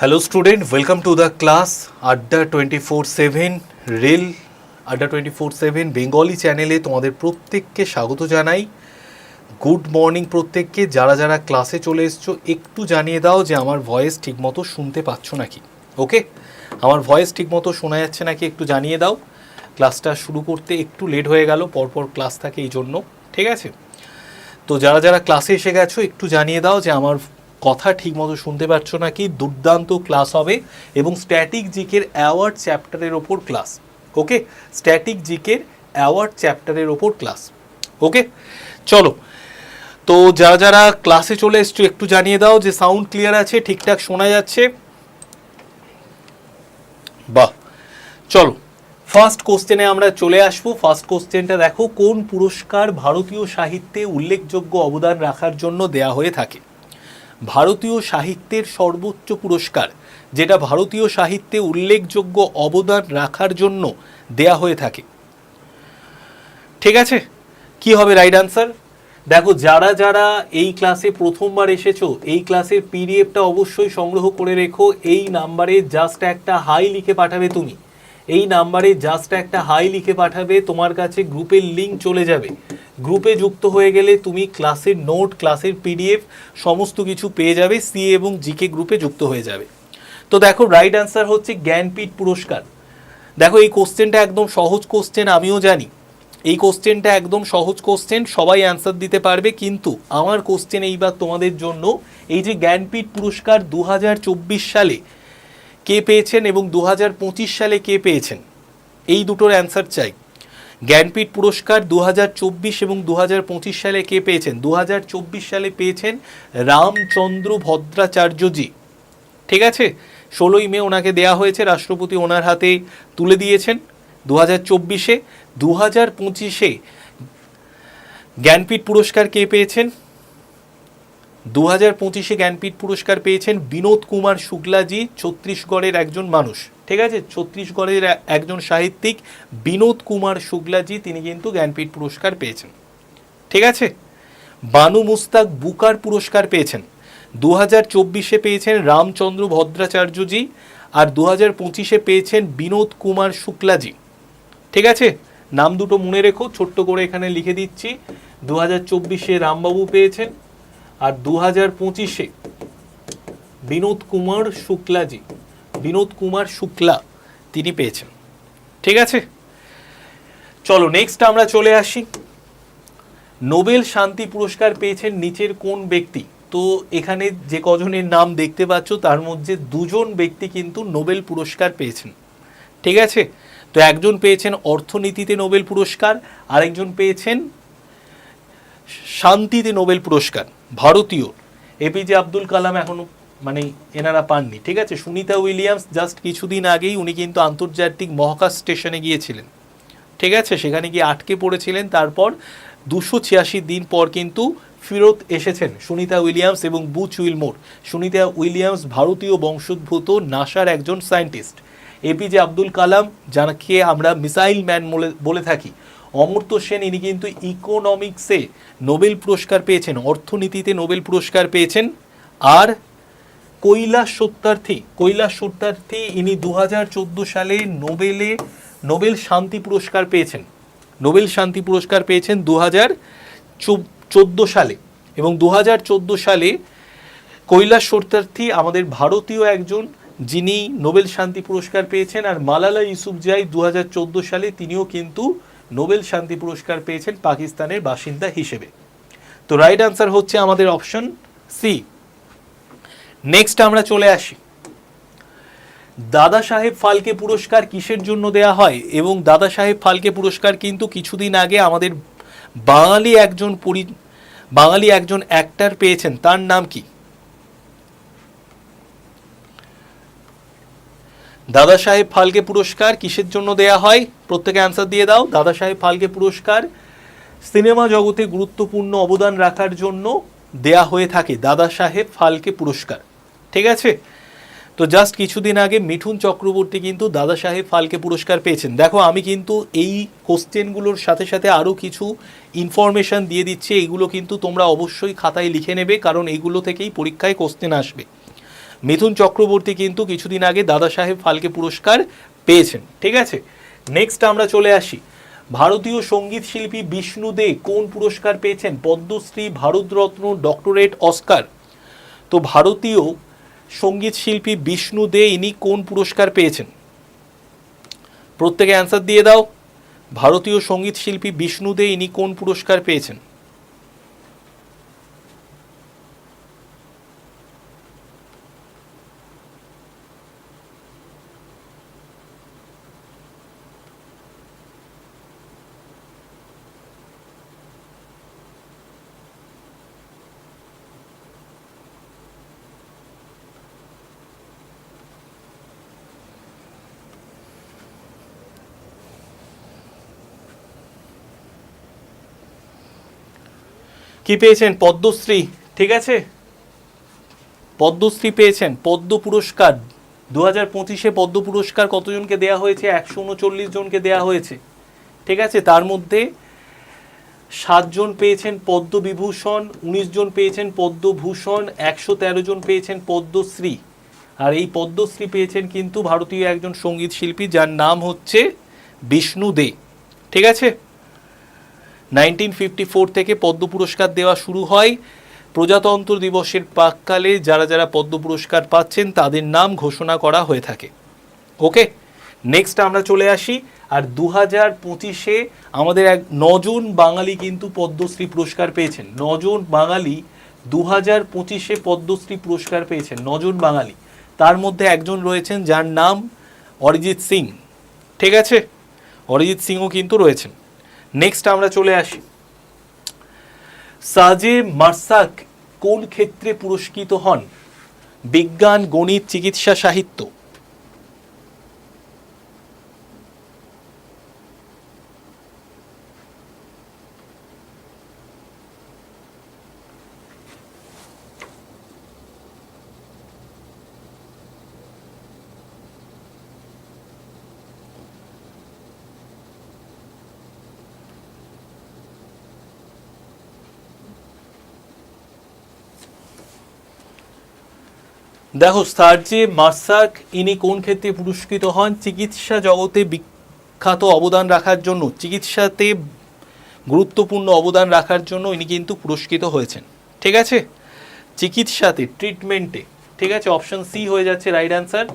Hello student welcome to the class Adda twenty four seven rail Adda twenty four seven Bengali চ্যানেলে তোমাদের প্রত্যেককে স্বাগত জানাই। Good morning প্রত্যেককে। যারা যারা ক্লাসে চলে এসছো, একটু জানিয়ে দাও যে আমার ভয়েস ঠিকমতো শুনতে পাচ্ছ নাকি? ওকে আমার ভয়েস ঠিকমতো শোনা যাচ্ছে নাকি একটু জানিয়ে দাও। ক্লাসটা শুরু করতে একটু লেট হয়ে গেল, পরপর ক্লাস থাকে এই জন্য ঠিক আছে? তো যারা যারা ক্লাসে এসে গেছো, একটু জানিয়ে দাও যে আমার কথা ঠিকমতো শুনতে পাচ্ছ নাকি? দুর্দান্ত ক্লাস হবে এবং স্ট্যাটিক জিকের অ্যাওয়ার্ড চ্যাপ্টারের ওপর ক্লাস ওকে স্ট্যাটিক জিকের অ্যাওয়ার্ড চ্যাপ্টারের ওপর ক্লাস ওকে চলো, তো যারা যারা ক্লাসে চলে এসছো, একটু জানিয়ে দাও যে সাউন্ড ক্লিয়ার আছে, ঠিকঠাক শোনা যাচ্ছে? বাহ! চলো ফার্স্ট কোশ্চেনে আমরা চলে আসব। ফার্স্ট কোশ্চেনটা দেখো, কোন পুরস্কার ভারতীয় সাহিত্যে উল্লেখযোগ্য অবদান রাখার জন্য দেয়া হয়ে থাকে? ভারতীয় সাহিত্যের সর্বোচ্চ পুরস্কার, যেটা ভারতীয় সাহিত্যে উল্লেখযোগ্য অবদান রাখার জন্য দেয়া হয়ে থাকে। ঠিক আছে? কি হবে রাইট আনসার দেখো, যারা যারা এই ক্লাসে প্রথমবার এসেছ, এই ক্লাসের পিডিএফটা অবশ্যই সংগ্রহ করে রেখো। এই নাম্বারে জাস্ট একটা হাই লিখে পাঠাবে তুমি। এই নাম্বারে জাস্ট একটা হাই লিখে পাঠাবে, তোমার কাছে গ্রুপের লিঙ্ক চলে যাবে। গ্রুপে যুক্ত হয়ে গেলে তুমি ক্লাসের নোট ক্লাসের পিডিএফ সমস্ত কিছু পেয়ে যাবে সি এবং জিকে গ্রুপে যুক্ত হয়ে যাবে। তো দেখো রাইট অ্যান্সার হচ্ছে জ্ঞানপীঠ পুরস্কার দেখো, এই কোশ্চেনটা একদম সহজ কোশ্চেন আমিও জানি। এই কোশ্চেনটা একদম সহজ কোশ্চেন সবাই অ্যান্সার দিতে পারবে, কিন্তু আমার কোশ্চেন এইবার তোমাদের জন্য। এই যে জ্ঞানপীঠ পুরস্কার দু হাজার চব্বিশ সালে কে পেয়েছেন এবং দু হাজার পঁচিশ সালে কে পেয়েছেন? এই দুটোর অ্যান্সার চাই। জ্ঞানপীঠ পুরস্কার দু হাজার চব্বিশ এবং দু হাজার পঁচিশ সালে কে পেয়েছেন? দু হাজার চব্বিশ সালে পেয়েছেন রামচন্দ্র ভদ্রাচার্যজি। ঠিক আছে? ষোলোই মে ওনাকে দেয়া হয়েছে, রাষ্ট্রপতি ওনার হাতে তুলে দিয়েছেন দু হাজার চব্বিশে। দু হাজার পঁচিশে জ্ঞানপীঠ পুরস্কার কে পেয়েছেন? দু হাজার পঁচিশে জ্ঞানপীঠ পুরস্কার পেয়েছেন বিনোদ কুমার শুক্লাজি ছত্তিশগড়ের একজন মানুষ। ঠিক আছে? ছত্তিশগড়ের একজন সাহিত্যিক বিনোদ কুমার শুক্লাজি, তিনি কিন্তু জ্ঞানপীঠ পুরস্কার পেয়েছেন। ঠিক আছে? বানু মুস্তাক বুকার পুরস্কার পেয়েছেন। দু হাজার চব্বিশে পেয়েছেন রামচন্দ্র ভদ্রাচার্যজি আর দু হাজার পঁচিশে পেয়েছেন বিনোদ কুমার শুক্লাজি। ঠিক আছে? নাম দুটো মনে রেখো, ছোট্ট করে এখানে লিখে দিচ্ছি। দু হাজার চব্বিশে রামবাবু পেয়েছেন আর দু হাজার পঁচিশে বিনোদ কুমার শুক্লাজি, বিনোদ কুমার শুক্লা তিনি পেয়েছেন। ঠিক আছে? চলো নেক্সট আমরা চলে আসি। নোবেল শান্তি পুরস্কার পেয়েছেন নিচের কোন ব্যক্তি? তো এখানে যে কজনের নাম দেখতে পাচ্ছ, তার মধ্যে দুজন ব্যক্তি কিন্তু নোবেল পুরস্কার পেয়েছেন। ঠিক আছে? তো একজন পেয়েছেন অর্থনীতিতে নোবেল পুরস্কার, আরেকজন পেয়েছেন শান্তিতে নোবেল পুরস্কার। ভারতীয়। এপিজে আব্দুল কালাম এখনও মানে এনারা পাননি, ঠিক আছে? সুনিতা উইলিয়ামস জাস্ট কিছুদিন আগেই উনি কিন্তু আন্তর্জাতিক মহাকাশ স্টেশনে গিয়েছিলেন, ঠিক আছে? সেখানে গিয়ে আটকে পড়েছিলেন, তারপর দুশো ছিয়াশি দিন পর কিন্তু ফিরত এসেছেন সুনিতা উইলিয়ামস এবং বুচ উইলমোর। সুনিতা উইলিয়ামস ভারতীয় বংশোদ্ভূত নাসার একজন সায়েন্টিস্ট। এপিজে আব্দুল কালাম, যাকে আমরা মিসাইল ম্যান বলে থাকি অমর্ত্য সেন, ইনি কিন্তু ইকোনমিক্সে নোবেল পুরস্কার পেয়েছেন, অর্থনীতিতে নোবেল পুরস্কার পেয়েছেন। আর কৈলাস সত্যার্থী কৈলাস সত্যার্থী ইনি দু হাজার চোদ্দ সালে নোবেলে নোবেল শান্তি পুরস্কার পেয়েছেন। নোবেল শান্তি পুরস্কার পেয়েছেন দু চোদ্দ সালে। এবং দু হাজার চোদ্দ সালে কৈলাস সত্যার্থী আমাদের ভারতীয় একজন, যিনি নোবেল শান্তি পুরস্কার পেয়েছেন। আর মালালা ইউসুফজাই দু সালে তিনিও কিন্তু নোবেল শান্তি পুরস্কার পেয়েছেন পাকিস্তানের বাসিন্দা হিসেবে। তো রাইট আনসার হচ্ছে আমাদের অপশন সি নেক্সট আমরা চলে আসি। দাদা সাহেব ফালকে পুরস্কার কিসের জন্য দেয়া হয়? এবং দাদা সাহেব ফালকে পুরস্কার কিন্তু কিছুদিন আগে আমাদের বাঙালি একজন পরি বাঙালি একজন অ্যাক্টার পেয়েছেন। তার নাম কি? দাদা সাহেব ফালকে পুরস্কার কিসের জন্য দেয়া হয়? প্রত্যেকে অ্যান্সার দিয়ে দাও। দাদা সাহেব ফালকে পুরস্কার সিনেমা জগতে গুরুত্বপূর্ণ অবদান রাখার জন্য দেয়া হয়ে থাকে। দাদা সাহেব ফালকে পুরস্কার। ঠিক আছে? তো জাস্ট কিছুদিন আগে মিঠুন চক্রবর্তী কিন্তু দাদা সাহেব ফালকে পুরস্কার পেয়েছেন। দেখো, আমি কিন্তু এই কোশ্চেনগুলোর সাথে সাথে আরও কিছু ইনফরমেশন দিয়ে দিচ্ছি। এইগুলো কিন্তু তোমরা অবশ্যই খাতায় লিখে নেবে, কারণ এইগুলো থেকেই পরীক্ষায় কোশ্চেন আসবে। মিথুন চক্রবর্তী কিন্তু কিছুদিন আগে দাদা সাহেব ফালকে পুরস্কার পেয়েছেন, ঠিক আছে? নেক্সট আমরা চলে আসি। ভারতীয় সংগীত শিল্পী বিষ্ণু দে কোন পুরস্কার পেয়েছেন? Padmashri, Bharat Ratna, doctorate Oscar. তো ভারতীয় সংগীত শিল্পী বিষ্ণু দে, ইনি কোন পুরস্কার পেয়েছেন? প্রত্যেকে অ্যান্সার দিয়ে দাও। ভারতীয় সংগীত শিল্পী বিষ্ণু দে, ইনি কোন পুরস্কার পেয়েছেন? কি পেয়েছেন? পদ্মশ্রী, ঠিক আছে? পদ্মশ্রী পেয়েছেন, পদ্ম পুরস্কার। দু হাজার পঁচিশে পদ্ম পুরস্কার কতজনকে দেয়া হয়েছে? একশো উনচল্লিশ জনকে দেয়া হয়েছে, ঠিক আছে? তার মধ্যে সাতজন পেয়েছেন পদ্মবিভূষণ, উনিশ জন পেয়েছেন পদ্মভূষণ, একশো তেরো জন পেয়েছেন পদ্মশ্রী। আর এই পদ্মশ্রী পেয়েছেন কিন্তু ভারতীয় একজন সংগীত শিল্পী, যার নাম হচ্ছে বিষ্ণু দে, ঠিক আছে? নাইনটিন ফিফটি ফোর থেকে পদ্ম পুরস্কার দেওয়া শুরু হয়। প্রজাতন্ত্র দিবসের প্রাককালে যারা যারা পদ্ম পুরস্কার পাচ্ছেন, তাদের নাম ঘোষণা করা হয়ে থাকে। ওকে? নেক্সট আমরা চলে আসি। আর দু হাজার পঁচিশে আমাদের এক নজন বাঙালি কিন্তু পদ্মশ্রী পুরস্কার পেয়েছেন। নজন বাঙালি দু হাজার পঁচিশে পদ্মশ্রী পুরস্কার পেয়েছেন। নজন বাঙালি। তার মধ্যে একজন রয়েছেন যার নাম অরিজিৎ সিং। ঠিক আছে? অরিজিৎ সিংও কিন্তু রয়েছেন। নেক্সট আমরা চলে আসি। সাজে মার্সাক কোন ক্ষেত্রে পুরস্কৃত হন? বিজ্ঞান গণিত চিকিৎসা সাহিত্য। দেখো সার্জে মার্সাক, ইনি কোন ক্ষেত্রে পুরস্কৃত হন? চিকিৎসা জগতে বিখ্যাত অবদান রাখার জন্য, চিকিৎসাতে গুরুত্বপূর্ণ অবদান রাখার জন্য ইনি কিন্তু পুরস্কৃত হয়েছেন। ঠিক আছে? চিকিৎসাতে, ট্রিটমেন্টে, ঠিক আছে? অপশন সি হয়ে যাচ্ছে রাইট অ্যান্সার।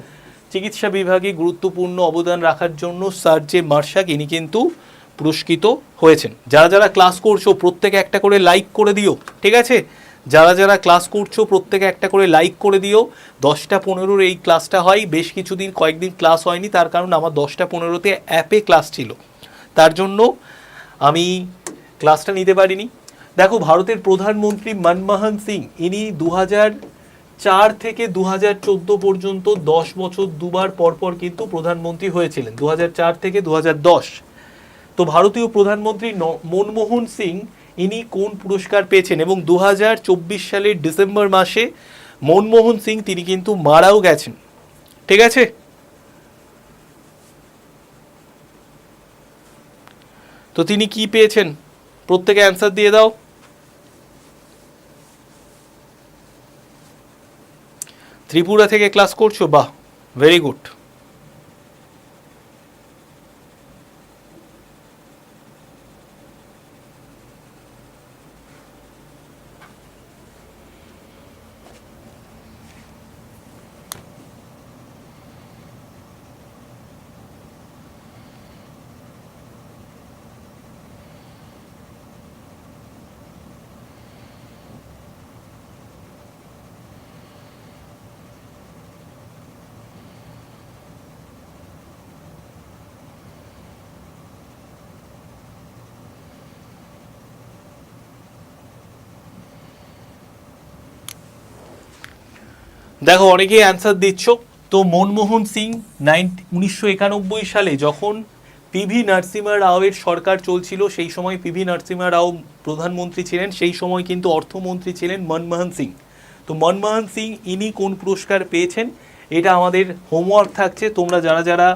চিকিৎসা বিভাগে গুরুত্বপূর্ণ অবদান রাখার জন্য সার্জে মার্শাক ইনি কিন্তু পুরস্কৃত হয়েছেন। যারা যারা ক্লাস করছ, প্রত্যেকে একটা করে লাইক করে দিও। ঠিক আছে? যারা যারা ক্লাস করছ, প্রত্যেকে একটা করে লাইক করে দিও। দশটা পনেরোর এই ক্লাসটা হয়। বেশ কিছুদিন, কয়েকদিন ক্লাস হয়নি, তার কারণ আমার দশটা পনেরোতে অ্যাপে ক্লাস ছিল। তার জন্য আমি ক্লাসটা নিতে পারিনি। দেখো, ভারতের প্রধানমন্ত্রী মনমোহন সিং, ইনি দু চার থেকে দু পর্যন্ত দশ বছর দুবার পরপর কিন্তু প্রধানমন্ত্রী হয়েছিলেন। দু থেকে দু তো ভারতীয় প্রধানমন্ত্রী মনমোহন সিং ইনি কোন পুরস্কার পেয়েছেন? এবং দু হাজার চব্বিশ সালের ডিসেম্বর মাসে মনমোহন সিং, তিনি কিন্তু মারাও গেছেন। ঠিক আছে? তো তিনি কি পেয়েছেন? প্রত্যেকে অ্যান্সার দিয়ে দাও। ত্রিপুরা থেকে ক্লাস করছ? বাহ ভেরি গুড দেখো, অনেকেই অ্যান্সার দিচ্ছ। তো মনমোহন সিং নাইন উনিশশো একানব্বই সালে যখন পিভি নরসিমা রাওয়ের সরকার চলছিল, সেই সময় পিভি নরসিমা রাও প্রধানমন্ত্রী ছিলেন, সেই সময় কিন্তু অর্থমন্ত্রী ছিলেন মনমোহন সিং। তো মনমোহন সিং, ইনি কোন পুরস্কার পেয়েছেন? এটা আমাদের হোমওয়ার্ক থাকছে। তোমরা যারা যারা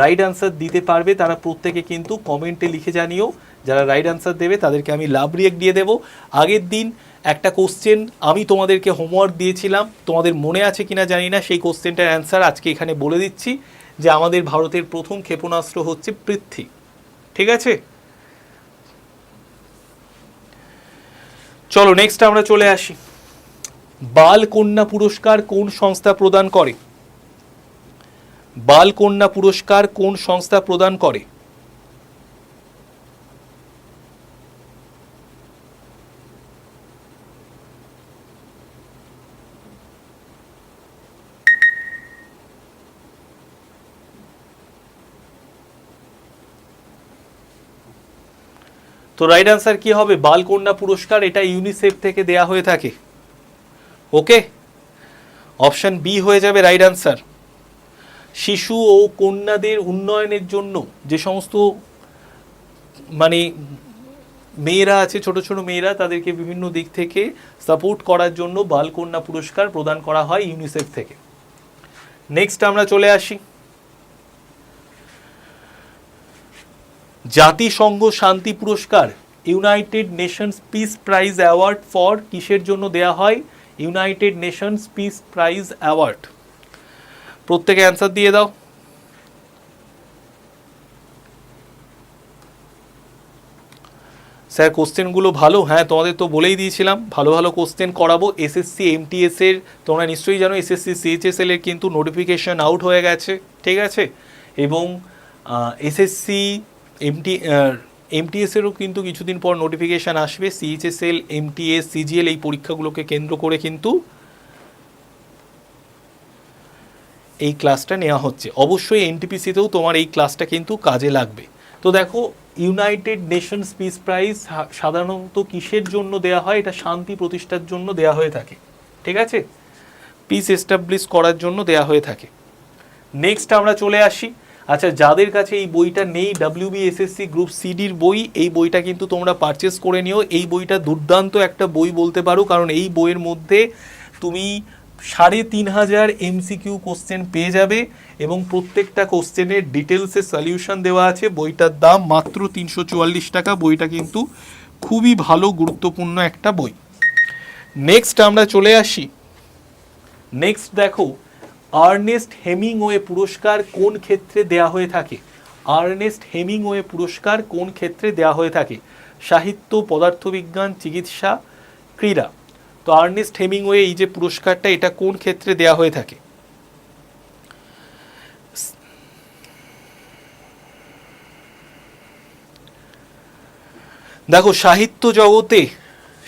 রাইট আনসার দিতে পারবে, তারা প্রত্যেকে কিন্তু কমেন্টে লিখে জানিও। যারা রাইট অ্যান্সার দেবে, তাদেরকে আমি লাভ রিয়েক্ট দিয়ে দেবো। আগের দিন একটা কোশ্চেন আমি তোমাদেরকে হোমওয়ার্ক দিয়েছিলাম। তোমাদের মনে আছে কিনা জানি না, সেই কোশ্চেনটার অ্যান্সার আজকে এখানে বলে দিচ্ছি যে আমাদের ভারতের প্রথম ক্ষেপণাস্ত্র হচ্ছে পৃথ্বী। ঠিক আছে? চলো নেক্সট আমরা চলে আসি। বাল কন্যা পুরস্কার কোন সংস্থা প্রদান করে? বাল কন্যা পুরস্কার কোন সংস্থা প্রদান করে? তো রাইট আনসার কি হবে? বালকন্যা পুরস্কার এটা ইউনিসেফ থেকে দেয়া হয়ে থাকে। ওকে অপশন বি হয়ে যাবে রাইট আনসার শিশু ও কন্যাদের উন্নয়নের জন্য যে সমস্ত মানে মেয়েরা আছে, ছোট ছোট মেয়েরা, তাদেরকে বিভিন্ন দিক থেকে সাপোর্ট করার জন্য বালকন্যা পুরস্কার প্রদান করা হয় ইউনিসেফ থেকে। নেক্সট আমরা চলে আসি। জাতিসংঘ শান্তি পুরস্কার United Nations peace prize award for কিসের জন্য দেয়া হয়? United Nations peace prize award. প্রত্যেকে অ্যান্সার দিয়ে দাও। স্যার, কোশ্চেনগুলো ভালো। হ্যাঁ তোমাদের তো বলেই দিয়েছিলাম। ভালো ভালো কোশ্চেন করাবো। এসএসসি এমটিএস এর তোমরা নিশ্চয়ই জানো এসএসসি সিএইচএসএল এর কিন্তু নোটিফিকেশন আউট হয়ে গেছে। ঠিক আছে? এবং এসএসসি এমটি এমটিএসেরও কিন্তু কিছুদিন পর নোটিফিকেশান আসবে। সিএইচএসএল এমটিএস সিজিএল এই পরীক্ষাগুলোকে কেন্দ্র করে কিন্তু এই ক্লাসটা নেওয়া হচ্ছে। অবশ্যই এনটিপিসিতেও তোমার এই ক্লাসটা কিন্তু কাজে লাগবে। তো দেখো ইউনাইটেড নেশনস পিস প্রাইজ সাধারণত কিসের জন্য দেয়া হয়? এটা শান্তি প্রতিষ্ঠার জন্য দেয়া হয়ে থাকে। ঠিক আছে? পিস এস্টাবলিশ করার জন্য দেয়া হয়ে থাকে। নেক্সট আমরা চলে আসি। আচ্ছা যাদের কাছে এই বইটা নেই ডাব্লিউবিএসএসসি গ্রুপ সিডির বই, এই বইটা কিন্তু তোমরা পারচেস করে নিও। এই বইটা দুর্দান্ত একটা বই বলতে পারো, কারণ এই বইয়ের মধ্যে তুমি সাড়ে তিন হাজার এমসিকিউ কোশ্চেন পেয়ে যাবে এবং প্রত্যেকটা কোশ্চেনের ডিটেলসে সলিউশন দেওয়া আছে। বইটার দাম মাত্র তিনশো চুয়াল্লিশ টাকা। বইটা কিন্তু খুবই ভালো, গুরুত্বপূর্ণ একটা বই। নেক্সট আমরা চলে আসি। নেক্সট দেখো আর্নেস্ট হেমিংওয়ে পুরস্কার কোন ক্ষেত্রে দেয়া হয়ে থাকে? আর্নেস্ট হেমিংওয়ে পুরস্কার কোন ক্ষেত্রে দেয়া হয়ে থাকে? সাহিত্য, পদার্থবিজ্ঞান, চিকিৎসা, ক্রীড়া। তো আর্নেস্ট হেমিংওয়ে এই যে পুরস্কারটা, এটা কোন ক্ষেত্রে দেয়া হয়ে থাকে? দেখো, সাহিত্য জগতে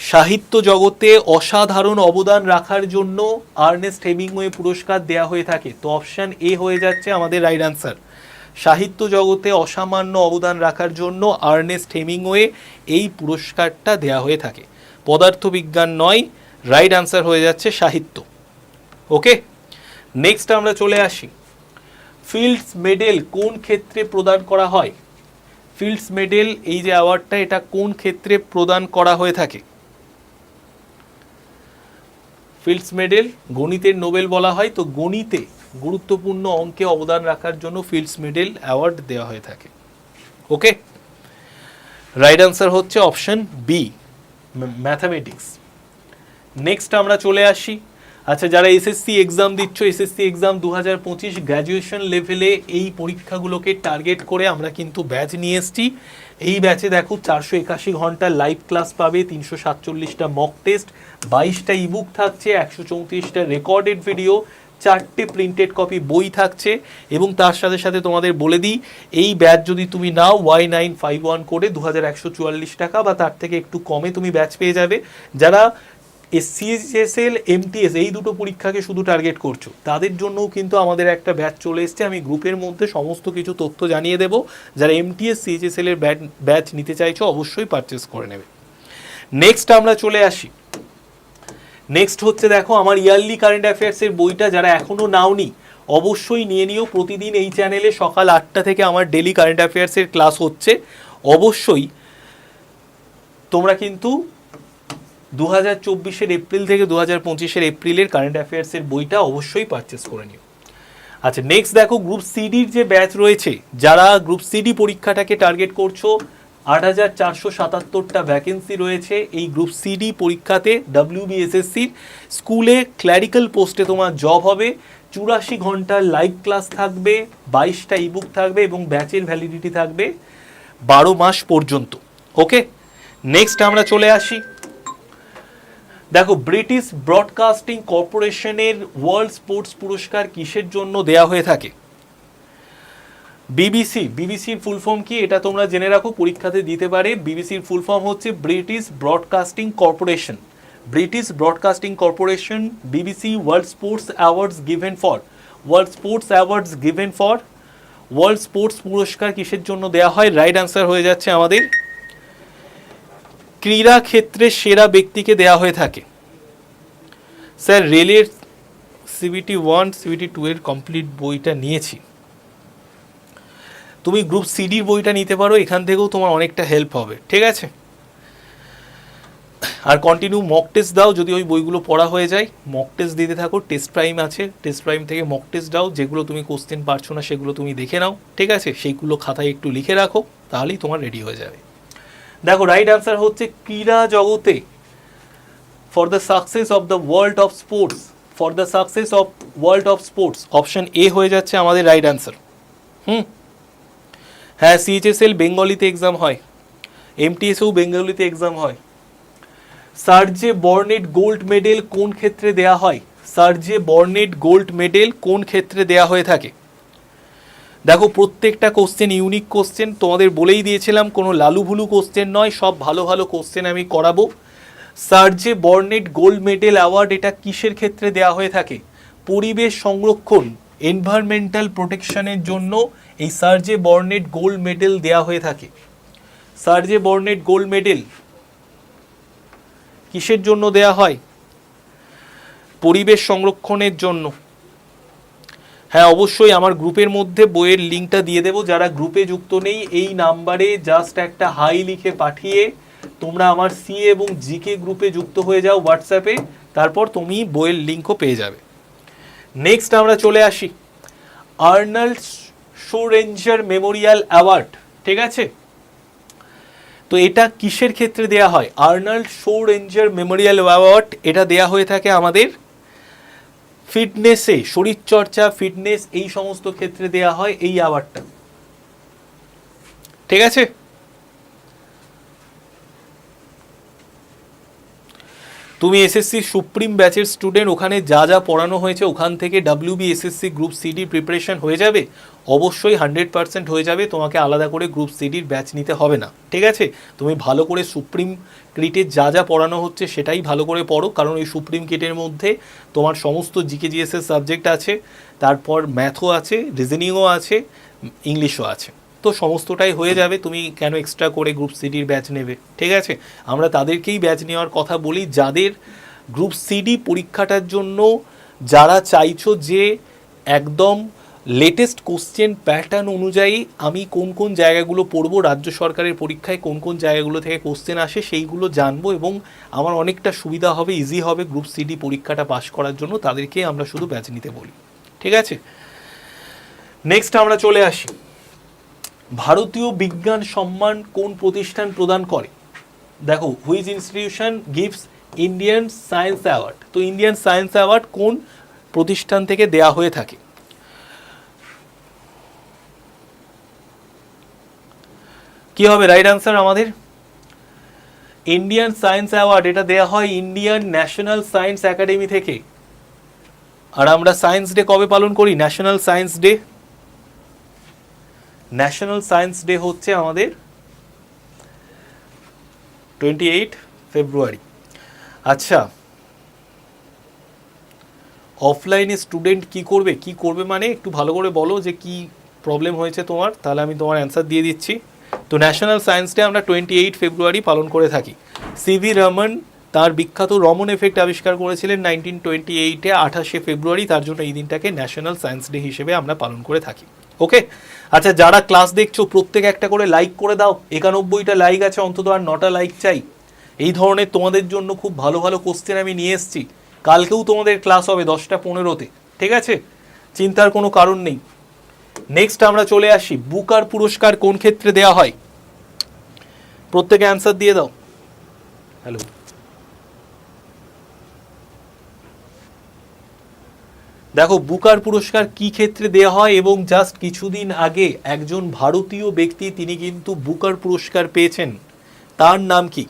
সাহিত্য জগতে অসাধারণ অবদান রাখার জন্য আর্নেস্ট হেমিংওয়ে পুরস্কার দেয়া হয়ে থাকে। তো অপশান এ হয়ে যাচ্ছে আমাদের রাইট আনসার। সাহিত্য জগতে অসামান্য অবদান রাখার জন্য আর্নেস্ট হেমিংওয়ে এই পুরস্কারটা দেয়া হয়ে থাকে। পদার্থবিজ্ঞান নয়, রাইট আনসার হয়ে যাচ্ছে সাহিত্য। ওকে? নেক্সট আমরা চলে আসি। ফিল্ডস মেডেল কোন ক্ষেত্রে প্রদান করা হয়? ফিল্ডস মেডেল এই যে অ্যাওয়ার্ডটা, এটা কোন ক্ষেত্রে প্রদান করা হয়ে থাকে? ফিল্ডস মেডেল, গণিতের নোবেল বলা হয়। তো গণিতে গুরুত্বপূর্ণ অঙ্কে অবদান রাখার জন্য ফিল্ডস মেডেল অ্যাওয়ার্ড দেওয়া হয়ে থাকে। ওকে? রাইট আনসার হচ্ছে অপশন বি ম্যাথামেটিক্স। নেক্সট আমরা চলে আসি। আচ্ছা যারা এসএসসি এক্সাম দিচ্ছ, এসএসসি এক্সাম দু হাজার পঁচিশ গ্র্যাজুয়েশন লেভেলে এই পরীক্ষাগুলোকে টার্গেট করে আমরা কিন্তু ব্যাচ নিয়ে এসেছি। এই ব্যাচে দেখো চারশো একাশি ঘণ্টা লাইভ ক্লাস পাবে, তিনশো সাতচল্লিশটা মক টেস্ট বাইশটা ইবুক থাকছে, একশো চৌত্রিশটা রেকর্ডেড ভিডিও চারটে প্রিন্টেড কপি বই থাকছে। এবং তার সাথে সাথে তোমাদের বলে দিই, এই ব্যাচ যদি তুমি নাও ওয়াই নাইন ফাইভ ওয়ান করে দু হাজার একশো চুয়াল্লিশ টাকা বা তার থেকে একটু কমে তুমি ব্যাচ পেয়ে যাবে। যারা সিএসএল এমটিএস এই দুটো পরীক্ষাকে শুধু টার্গেট করছ। তাদের জন্যও কিন্তু আমাদের একটা ব্যাচ চলে এসছে। আমি গ্রুপের মধ্যে সমস্ত কিছু তথ্য জানিয়ে দেবো। যারা এমটিএস সিএইচএসএল এর ব্যাচ নিতে চাইছো, অবশ্যই পারচেস করে নেবে। নেক্সট আমরা চলে আসি। নেক্সট হচ্ছে দেখো, আমার ইয়ারলি কারেন্ট অ্যাফেয়ার্সের বইটা যারা এখনও নাওনি, অবশ্যই নিয়ে নিও। প্রতিদিন এই চ্যানেলে সকাল আটটা থেকে আমার ডেলি কারেন্ট অ্যাফেয়ার্সের ক্লাস হচ্ছে। অবশ্যই তোমরা কিন্তু দু হাজার চব্বিশের এপ্রিল থেকে দু হাজার পঁচিশের এপ্রিলের কারেন্ট অ্যাফেয়ার্সের বইটা অবশ্যই পারচেস করে নিও। আচ্ছা নেক্সট দেখো গ্রুপ সিডির যে ব্যাচ রয়েছে, যারা গ্রুপ সিডি পরীক্ষাটাকে টার্গেট করছ, আট হাজার চারশো সাতাত্তরটা ভ্যাকেন্সি রয়েছে। এই গ্রুপ সিডি পরীক্ষাতে ডাব্লিউবিএসএসসির স্কুলে ক্ল্যারিক্যাল পোস্টে তোমার জব হবে। চুরাশি ঘণ্টার লাইভ ক্লাস থাকবে, বাইশটা ইবুক থাকবে এবং ব্যাচের ভ্যালিডিটি থাকবে বারো মাস পর্যন্ত। ওকে নেক্সট আমরা চলে আসি। দেখো ব্রিটিশ ব্রডকাস্টিং কর্পোরেশনের ওয়ার্ল্ড স্পোর্টস পুরস্কার কিসের জন্য দেয়া হয়ে থাকে? বিবিসি বিবিসির ফুল ফর্ম কি? এটা তোমরা জেনে রাখো, পরীক্ষাতে দিতে পারে। বিবিসির ফুল ফর্ম হচ্ছে British Broadcasting Corporation British Broadcasting Corporation BBC world sports awards given for world sports awards given for world sports পুরস্কার কিসের জন্য দেওয়া হয়? রাইট অ্যান্সার হয়ে যাচ্ছে আমাদের। ক্রীড়া ক্ষেত্রে সেরা ব্যক্তিকে দেওয়া হয়ে থাকে। স্যার, রেলের সিবিটি ওয়ান সিবিটি টু এর কমপ্লিট বইটা নিয়েছি। তুমি গ্রুপ সিডির বইটা নিতে পারো, এখান থেকেও তোমার অনেকটা হেল্প হবে, ঠিক আছে? আর কন্টিনিউ মক টেস্ট দাও, যদি ওই বইগুলো পড়া হয়ে যায় মক টেস্ট দিতে থাকো টেস্ট প্রাইম আছে টেস্ট প্রাইম থেকে মক টেস্ট দাও, যেগুলো তুমি কোশ্চেন পারছ না, সেগুলো তুমি দেখে নাও, ঠিক আছে? সেইগুলো খাতায় একটু লিখে রাখো, তাহলেই তোমার রেডি হয়ে যাবে। দেখো রাইট আনসার হচ্ছে ক্রীড়া জগতে। For the success of the world of sports for the success of world of sports option A হয়ে যাচ্ছে আমাদের রাইট আনসার হুম? হ্যাঁ সিএইচএসএল বেঙ্গলিতে এক্সাম হয়। এমটিএসও বেঙ্গলিতে এক্সাম হয়। সার্জে বর্নেট গোল্ড মেডেল কোন ক্ষেত্রে দেয়া হয়? সার্জে বর্নেট গোল্ড মেডেল কোন ক্ষেত্রে দেয়া হয়ে থাকে? দেখো, প্রত্যেকটা কোশ্চেন ইউনিক কোশ্চেন তোমাদের বলেই দিয়েছিলাম, কোনো লালুভুলু কোশ্চেন নয়, সব ভালো ভালো কোশ্চেন আমি করাবো। সার্জে বর্নেট গোল্ড মেডেল অ্যাওয়ার্ড এটা কিসের ক্ষেত্রে দেওয়া হয়ে থাকে? পরিবেশ সংরক্ষণ এনভায়রনমেন্টাল প্রোটেকশনের জন্য এই সার্জে বর্নেট গোল্ড মেডেল দেওয়া হয়ে থাকে। সার্জে বর্নেট গোল্ড মেডেল কিসের জন্য দেয়া হয়? পরিবেশ সংরক্ষণের জন্য। হ্যাঁ অবশ্যই আমার গ্রুপের মধ্যে বইয়ের লিঙ্কটা দিয়ে দেবো। যারা গ্রুপে যুক্ত নেই, এই নাম্বারে জাস্ট একটা হাই লিখে পাঠিয়ে তোমরা আমার সি এবং জিকে গ্রুপে যুক্ত হয়ে যাও হোয়াটসঅ্যাপে তারপর তুমি বইয়ের লিঙ্কও পেয়ে যাবে। নেক্সট আমরা চলে আসি। আর্নাল্ড শোরেঞ্জার মেমোরিয়াল অ্যাওয়ার্ড, ঠিক আছে? তো এটা কিসের ক্ষেত্রে দেয়া হয়? আর্নাল্ড শো রেঞ্জার মেমোরিয়াল অ্যাওয়ার্ড, এটা দেয়া হয়ে থাকে আমাদের ফিটনেসে, শরীরচর্চা, ফিটনেস, এই সমস্ত ক্ষেত্রে দেয়া হয় এই আওয়ারটা ঠিক আছে? তুমি এসএসসি সুপ্রিম ব্যাচের স্টুডেন্ট ওখানে যা যা পড়ানো হয়েছে, ওখান থেকে WB SSC group CD preparation হয়ে যাবে? অবশ্যই হান্ড্রেড পার্সেন্ট হয়ে যাবে, তোমাকে আলাদা করে গ্রুপ সিডির ব্যাচ নিতে হবে না, ঠিক আছে? তুমি ভালো করে সুপ্রিম ক্রিটের যা যা পড়ানো হচ্ছে সেটাই ভালো করে পড়ো, কারণ ওই সুপ্রিম কিটের মধ্যে তোমার সমস্ত জিকে জিএসের সাবজেক্ট আছে, তারপর ম্যাথও আছে রিজনিংও আছে ইংলিশও আছে। তো সমস্তটাই হয়ে যাবে, তুমি কেন এক্সট্রা করে গ্রুপ সিডির ব্যাচ নেবে, ঠিক আছে? আমরা তাদেরকেই ব্যাচ নেওয়ার কথা বলি, যাদের গ্রুপ সিডি পরীক্ষাটার জন্য যারা চাইছো যে একদম লেটেস্ট কোশ্চেন প্যাটার্ন অনুযায়ী আমি কোন কোন জায়গাগুলো পড়ব, রাজ্য সরকারের পরীক্ষায় কোন কোন জায়গাগুলো থেকে কোশ্চেন আসে সেইগুলো জানব এবং আমার অনেকটা সুবিধা হবে ইজি হবে গ্রুপ সিডি পরীক্ষাটা পাস করার জন্য, তাদেরকে আমরা শুধু ব্যাচ নিতে বলি। ঠিক আছে? নেক্সট আমরা চলে আসি। ভারতীয় বিজ্ঞান সম্মান কোন প্রতিষ্ঠান প্রদান করে? দেখো which institution gives Indian science award তো ইন্ডিয়ান সায়েন্স অ্যাওয়ার্ড কোন প্রতিষ্ঠান থেকে দেয়া হয়ে থাকে? কি হবে রাইট আনসার আমাদের? ইন্ডিয়ান সায়েন্স অ্যাওয়ার্ড এটা দেওয়া হয় ইন্ডিয়ান ন্যাশনাল সায়েন্স একাডেমি থেকে। আর আমরা সায়েন্স ডে কবে পালন করি? National science day national science day হচ্ছে আমাদের টোয়েন্টি এইট ফেব্রুয়ারি আচ্ছা অফলাইনে স্টুডেন্ট কি করবে? কি করবে মানে একটু ভালো করে বলো যে কি প্রবলেম হয়েছে তোমার, তাহলে আমি তোমার অ্যান্সার দিয়ে দিচ্ছি। তো ন্যাশনাল সায়েন্স ডে আমরা টোয়েন্টি এইট ফেব্রুয়ারি পালন করে থাকি। সিভি রমন তার বিখ্যাত রমন এফেক্ট আবিষ্কার করেছিলেন নাইনটিন টোয়েন্টি এইটে আঠাশে ফেব্রুয়ারি তার জন্য এই দিনটাকে ন্যাশনাল সায়েন্স ডে হিসেবে আমরা পালন করে থাকি। ওকে আচ্ছা যারা ক্লাস দেখছ, প্রত্যেক একটা করে লাইক করে দাও। একানব্বইটা লাইক আছে, অন্তত আর নটা লাইক চাই। এই ধরনের তোমাদের জন্য খুব ভালো ভালো কোশ্চেন আমি নিয়ে এসেছি। কালকেও তোমাদের ক্লাস হবে দশটা পনেরোতে। ঠিক আছে? চিন্তার কোনো কারণ নেই। নেক্সট আমরা চলে আসি বুকার পুরস্কার কোন ক্ষেত্রে দেওয়া হয়? প্রত্যেকে অ্যান্সার দিয়ে দাও। হ্যালো দেখো বুকার পুরস্কার কি ক্ষেত্রে দেওয়া হয় এবং জাস্ট কিছুদিন আগে একজন ভারতীয় ব্যক্তি তিনি কিন্তু বুকার পুরস্কার পেয়েছেন। তার নাম কি?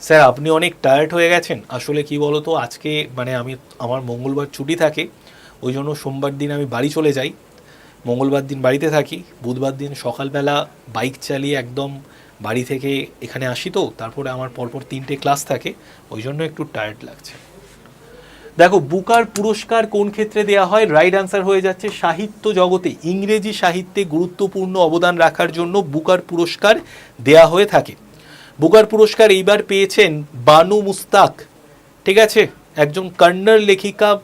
স্যার আপনি অনেক টায়ার্ড হয়ে গেছেন। আসলে কি বলতো আজকে মানে আমি আমার মঙ্গলবার ছুটি থাকে। ওই জন্য সোমবার দিন আমি বাড়ি চলে যাই। মঙ্গলবার দিন বাড়িতে থাকি। বুধবার দিন সকালবেলা বাইক চালিয়ে একদম বাড়ি থেকে এখানে আসি তো, তারপরে আমার পরপর তিনটে ক্লাস থাকে। ওই জন্য একটু টায়ার্ড লাগছে। দেখো বুকার পুরস্কার কোন ক্ষেত্রে দেওয়া হয়? রাইট অ্যান্সার হয়ে যাচ্ছে সাহিত্য জগতে। ইংরেজি সাহিত্যে গুরুত্বপূর্ণ অবদান রাখার জন্য বুকার পুরস্কার দেয়া হয়ে থাকে। বুকার পুরস্কার এইবার পেয়েছেন বানু মুস্তাক। ঠিক আছে? একজন কন্নড় লেখিকা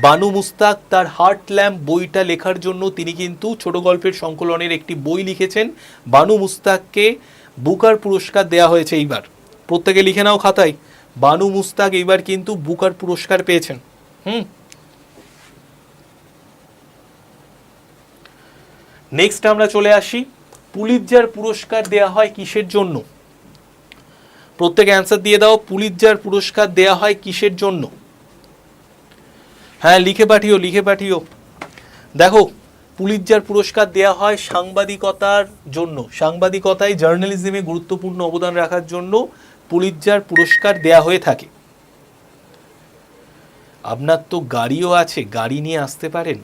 বানু মুস্তাক তার হার্ট ল্যাম্প বইটা লেখার জন্য তিনি কিন্তু ছোট গল্পের সংকলনের একটি বই লিখেছেন। বানু মুস্তাককে বুকার পুরস্কার দেয়া হয়েছে এইবার। প্রত্যেকে লিখে নাও খাতায়, বানু মুস্তাক এইবার কিন্তু বুকার পুরস্কার পেয়েছেন। হুম। নেক্সট আমরা চলে আসি, পুলিৎজার পুরস্কার দেয়া হয় কিসের জন্য? প্রত্যেকে অ্যান্সার দিয়ে দাও, পুলিৎজার পুরস্কার দেয়া হয় কিসের জন্য? হ্যাঁ লিখে পাঠিও লিখে পাঠিও। দেখো পুলিৎজার পুরস্কার দেয়া হয় সাংবাদিকতার জন্য। সাংবাদিকতায় জার্নালিজমে গুরুত্বপূর্ণ অবদান রাখার জন্য পুলিৎজার পুরস্কার দেয়া হয়ে থাকে। আপনার তো গাড়িও আছে, গাড়ি নিয়ে আসতে পারেন।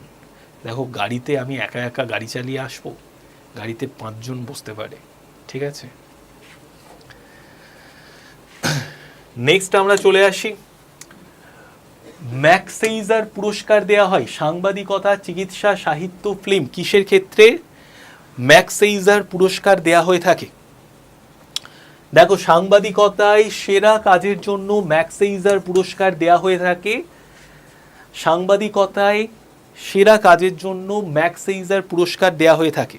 দেখো, গাড়িতে আমি একা একা গাড়ি চালিয়ে আসব। গাড়িতে পাঁচজন বসতে পারে, ঠিক আছে? নেক্সট আমরা চলে আসি। ম্যাক্সেইজার পুরস্কার দেয়া হয়। সাংবাদিকতা, চিকিৎসা, সাহিত্য, ফিল্ম কিসের ক্ষেত্রে? ম্যাক্সেইজার পুরস্কার দেয়া হয়ে থাকে। দেখো, সাংবাদিকতায় সেরা কাজের জন্য ম্যাক্সেইজার পুরস্কার দেয়া হয়ে থাকে। সাংবাদিকতায় সেরা কাজের জন্য ম্যাক্সেইজার পুরস্কার দেয়া হয়ে থাকে।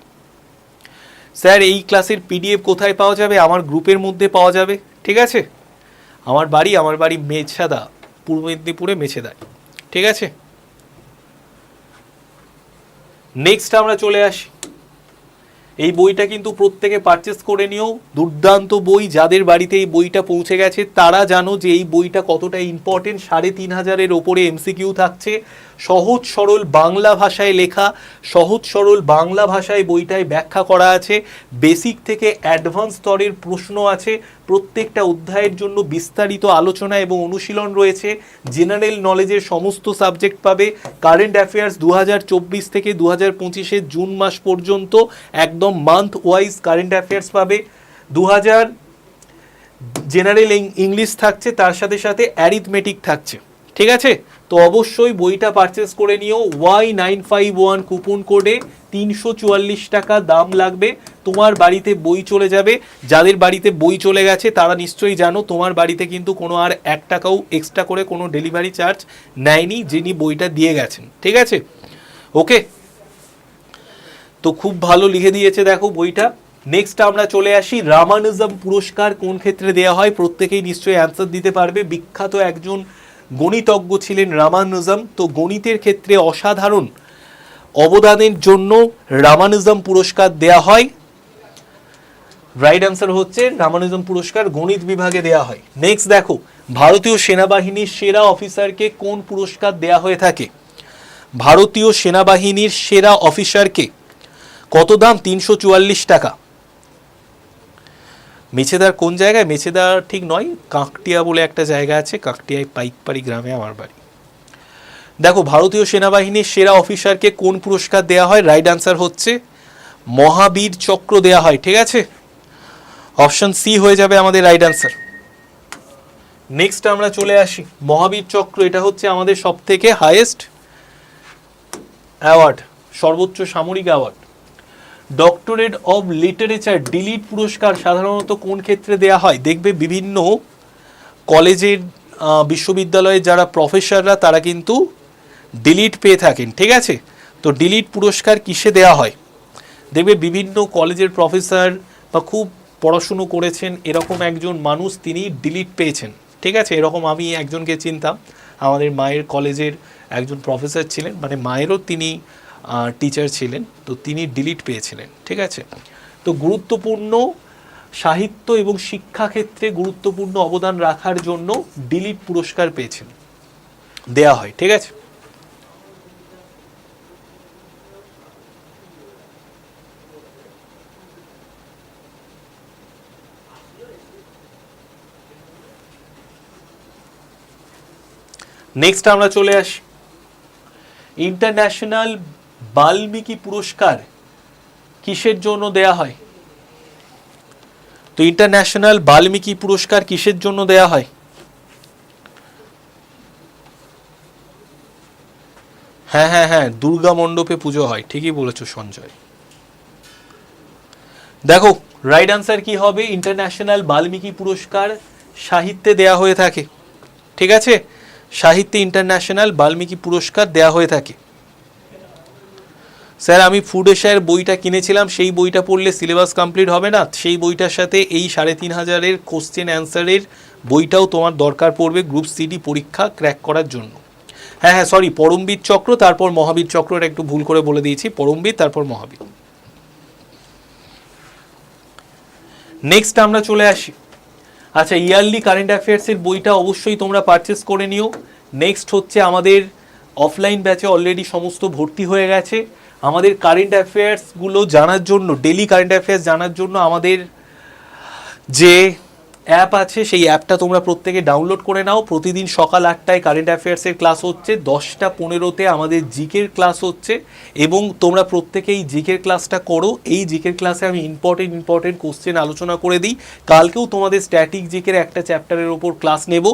স্যার, এই ক্লাসের পিডিএফ কোথায় পাওয়া যাবে? আমার গ্রুপের মধ্যে পাওয়া যাবে। ঠিক আছে? আমার বাড়ি আমার বাড়ি মেছাদা পূর্ব মেদিনীপুরে মেছে দেয়। ঠিক আছে? নেক্সট আমরা চলে আসি। এই বইটা কিন্তু প্রত্যেকে পারচেস করে নিও। দুর্দান্ত বই, যাদের বাড়িতে এই বইটা পৌঁছে গেছে, তারা জানো যে এই বইটা কতটা ইম্পর্টেন্ট সাড়ে তিন হাজারের ওপরে এমসিকিউ থাকছে। সহজ সরল বাংলা ভাষায় লেখা, সহজ সরল বাংলা ভাষায় বইটায় ব্যাখ্যা করা আছে। বেসিক থেকে অ্যাডভান্স স্তরের প্রশ্ন আছে। প্রত্যেকটা অধ্যায়ের জন্য বিস্তারিত আলোচনা এবং অনুশীলন রয়েছে। জেনারেল নলেজের সমস্ত সাবজেক্ট পাবে। কারেন্ট অ্যাফেয়ার্স দু থেকে দু হাজার জুন মাস পর্যন্ত একদম মান্থ ওয়াইজ কারেন্ট অ্যাফেয়ার্স পাবে। দু হাজার জেনারেল ইংলিশ থাকছে, তার সাথে সাথে অ্যারিথমেটিক থাকছে। ঠিক আছে? তো অবশ্যই বইটা পারচেস করে নিও। Y nine five one coupon কোডে তিনশো চুয়াল্লিশ টাকা দাম লাগবে। তোমার বাড়িতে বই চলে যাবে। যাদের বাড়িতে বই চলে গেছে, তারা নিশ্চয়ই জানো, তোমার বাড়িতে কিন্তু কোনো আর এক টাকাও এক্সট্রা করে কোনো ডেলিভারি চার্জ নেয়নি, যিনি বইটা দিয়ে গেছেন। ঠিক আছে? ওকে তো খুব ভালো লিখে দিয়েছে দেখো বইটা। নেক্সট আমরা চলে আসি। রামানুজম পুরস্কার কোন ক্ষেত্রে দেওয়া হয়? প্রত্যেকেই নিশ্চয়ই অ্যান্সার দিতে পারবে। বিখ্যাত একজন গণিতজ্ঞ ছিলেন রামানুজম, তো গণিতের ক্ষেত্রে অসাধারণ অবদানের জন্য রামানুজম পুরস্কার দেয়া হয়। রাইট অ্যান্সার হচ্ছে রামানুজম পুরস্কার গণিত বিভাগে দেয়া হয়। নেক্সট দেখো, ভারতীয় সেনাবাহিনীর সেরা অফিসারকে কোন পুরস্কার দেয়া হয়ে থাকে? ভারতীয় সেনাবাহিনীর সেরা অফিসারকে কত দাম? তিনশো চুয়াল্লিশ টাকা। মেছেদার কোন জায়গায়? মেছেদার ঠিক নয়, কাঁকটিয়া বলে একটা জায়গা আছে, কাঁকটিয়ায় পাইকপাড়ি গ্রামে আমার বাড়ি। দেখো, ভারতীয় সেনাবাহিনীর সেরা অফিসারকে কোন পুরস্কার দেয়া হয়? রাইট আনসার হচ্ছে মহাবীর চক্র দেয়া হয়, ঠিক আছে? অপশন সি হয়ে যাবে আমাদের রাইট আনসার। নেক্সট আমরা চলে আসি। মহাবীর চক্র, এটা হচ্ছে আমাদের সব থেকে হায়েস্ট অ্যাওয়ার্ড সর্বোচ্চ সামরিক award doctorate of literature D Litt পুরস্কার সাধারণত কোন ক্ষেত্রে দেয়া হয়? দেখবে বিভিন্ন কলেজের বিশ্ববিদ্যালয়ে যারা প্রফেসররা তারা কিন্তু ডিলিট পেয়ে থাকেন, ঠিক আছে? তো ডিলিট পুরস্কার কিসে দেয়া হয়? দেখবে বিভিন্ন কলেজের প্রফেসর বা খুব পড়াশুনো করেছেন, এরকম একজন মানুষ তিনি ডিলিট পেয়েছেন, ঠিক আছে? এরকম আমি একজনকে চিনতাম, আমাদের মায়ের কলেজের একজন প্রফেসর ছিলেন মানে মায়েরও তিনি টিচার ছিলেন, তো তিনি ডিলিট পেয়েছিলেন, ঠিক আছে? তো গুরুত্বপূর্ণ সাহিত্য এবং শিক্ষা ক্ষেত্রে গুরুত্বপূর্ণ অবদান রাখার জন্য ডিলিট পুরস্কার পেয়েছেন, দেয়া হয়, ঠিক আছে? নেক্সট আমরা চলে আসি। ইন্টারন্যাশনাল বাল্মীকি পুরস্কার কিসের জন্য দেয়া হয়? তো ইন্টারন্যাশনাল বাল্মীকি পুরস্কার কিসের জন্য দেয়া হয়? হ্যাঁ হ্যাঁ হ্যাঁ দুর্গা মণ্ডপে পুজো হয়, ঠিকই বলেছ সঞ্জয়। দেখো রাইট আনসার কি হবে? ইন্টারন্যাশনাল বাল্মীকি পুরস্কার সাহিত্যে দেয়া হয়ে থাকে, ঠিক আছে? সাহিত্যে ইন্টারন্যাশনাল বাল্মীকি পুরস্কার দেয়া হয়ে থাকে। স্যার, আমি ফুড এশিয়ার বইটা কিনেছিলাম, সেই বইটা পড়লে সিলেবাস কমপ্লিট হবে না, সেই বইটার সাথে এই সাড়ে তিন হাজারের কোশ্চেন অ্যান্সারের বইটাও তোমার দরকার পড়বে গ্রুপ সিডি পরীক্ষা ক্র্যাক করার জন্য। হ্যাঁ হ্যাঁ সরি পরমবীর চক্র, তারপর মহাবীর চক্রটা একটু ভুল করে বলে দিয়েছি, পরমবীর, তারপর মহাবীর। নেক্সট আমরা চলে আসি। আচ্ছা ইয়ারলি কারেন্ট অ্যাফেয়ার্সের বইটা অবশ্যই তোমরা পারচেস করে নিও। নেক্সট হচ্ছে আমাদের অফলাইন ব্যাচে অলরেডি সমস্ত ভর্তি হয়ে গেছে। আমাদের কারেন্ট অ্যাফেয়ার্সগুলো জানার জন্য ডেলি কারেন্ট অ্যাফেয়ার্স জানার জন্য আমাদের যে অ্যাপ আছে, সেই অ্যাপটা তোমরা প্রত্যেকে ডাউনলোড করে নাও। প্রতিদিন সকাল আটটায় কারেন্ট অ্যাফেয়ার্সের ক্লাস হচ্ছে, দশটা পনেরোতে আমাদের জিকের ক্লাস হচ্ছে এবং তোমরা প্রত্যেকেই জিকের ক্লাসটা করো। এই জিকের ক্লাসে আমি ইম্পর্টেন্ট ইম্পর্টেন্ট কোশ্চেন আলোচনা করে দিই। কালকেও তোমাদের স্ট্যাটিক জিকের একটা চ্যাপ্টারের ওপর ক্লাস নেব।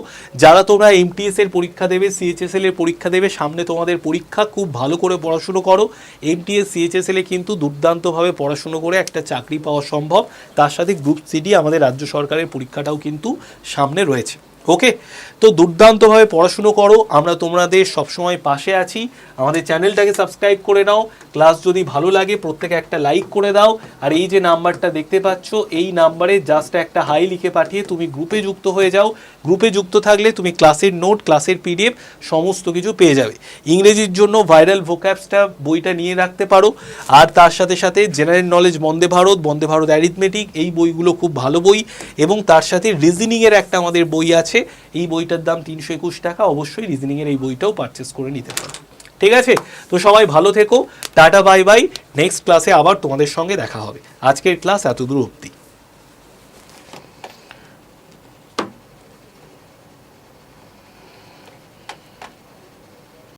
যারা তোমরা এমটিএস এর পরীক্ষা দেবে সিএইচএসএল এর পরীক্ষা দেবে, সামনে তোমাদের পরীক্ষা, খুব ভালো করে পড়াশুনো করো। এমটিএস সিএইচএসএল এ কিন্তু দুর্দান্তভাবে পড়াশুনো করে একটা চাকরি পাওয়া সম্ভব। তার সাথে গ্রুপ সিডি আমাদের রাজ্য সরকারের পরীক্ষাটাও কিন্তু সামনে রয়েছে। ওকে তো দুর্দান্তভাবে পড়াশুনো করো। আমরা তোমাদের সবসময় পাশে আছি। আমাদের চ্যানেলটাকে সাবস্ক্রাইব করে নাও। ক্লাস যদি ভালো লাগে, প্রত্যেকে একটা লাইক করে দাও। আর এই যে নাম্বারটা দেখতে পাচ্ছ, এই নাম্বারে জাস্ট একটা হাই লিখে পাঠিয়ে তুমি গ্রুপে যুক্ত হয়ে যাও। গ্রুপে যুক্ত থাকলে তুমি ক্লাসের নোট ক্লাসের পিডিএফ সমস্ত কিছু পেয়ে যাবে। ইংরেজির জন্য ভাইরাল ভোক্যাবসটা বইটা নিয়ে রাখতে পারো। আর তার সাথে সাথে general knowledge Vande Bharat Vande Bharat arithmetic এই বইগুলো খুব ভালো বই। এবং তার সাথে রিজনিংয়ের একটা আমাদের বই আছে। এই বইটার দাম তিনশো একুশ টাকা, অবশ্যই রিজনিংয়ের এই বইটাও পারচেস করে নিতে পারো। ঠিক আছে? তো সবাই ভালো থেকো, টাটা বাই বাই নেক্সট ক্লাসে আবার তোমাদের সঙ্গে দেখা হবে। আজকের ক্লাস এতদূর অবধি।